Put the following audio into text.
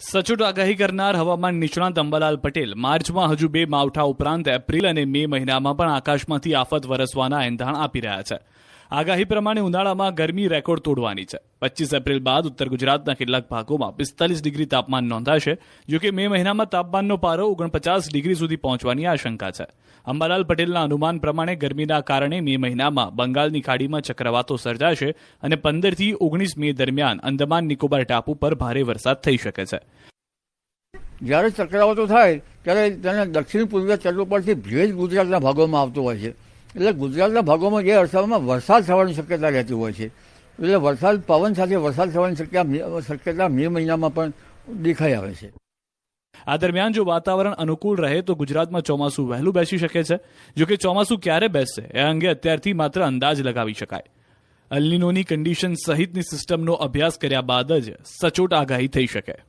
સચોટ આગાહી કરનાર હવામાન નિષ્ણાંત અંબાલાલ પટેલ માર્ચમાં હજુ બે માવઠા ઉપરાંત એપ્રિલ અને મે મહિનામાં પણ આકાશમાંથી આફત વરસવાના એંધાણ આપી રહ્યા છે. આગાહી પ્રમાણે ઉનાળામાં ગરમી રેકોર્ડ તોડવાની છે. પચીસ એપ્રિલ બાદ ઉત્તર ગુજરાતના કેટલાક ભાગોમાં પિસ્તાલીસ ડિગ્રી તાપમાન નોંધાશે જોકે મે મહિનામાં તાપમાનનો પારો ઓગણપચાસ ડિગ્રી સુધી પહોંચવાની આશંકા છે. અંબાલાલ પટેલના અનુમાન પ્રમાણે ગરમીના કારણે મે મહિનામાં બંગાળની ખાડીમાં ચક્રવાતો સર્જાશે અને પંદરથી ઓગણીસ મે દરમિયાન અંદમાન નિકોબાર ટાપુ પર ભારે વરસાદ થઈ શકે છે. જ્યારે ચક્રવાતો થાય, ત્યારે તેને દક્ષિણ પૂર્વીય તટ ઉપરથી ભેજ ગુજરાતના ભાગોમાં આવતો હોય છે. એટલે ગુજરાતના ભાગોમાં જે અરસામાં વરસાદ થવાની શક્યતા રહેતી હોય છે. એટલે વરસાદ, પવન સાથે વરસાદ થવાની શક્યતા શક્યતા મે મહિનામાં પણ દેખાઈ આવે છે. આ દરમિયાન જો વાતાવરણ અનુકૂળ રહે તો ગુજરાતમાં ચોમાસું વહેલું બેસી શકે છે. જો કે ચોમાસું ક્યારે બેસશે, એ અંગે અત્યારથી માત્ર અંદાજ લગાવી શકાય. અલ્નિનોની કન્ડિશન સહિતની સિસ્ટમનો અભ્યાસ કર્યા બાદ જ સચોટ આગાહી થઈ શકે.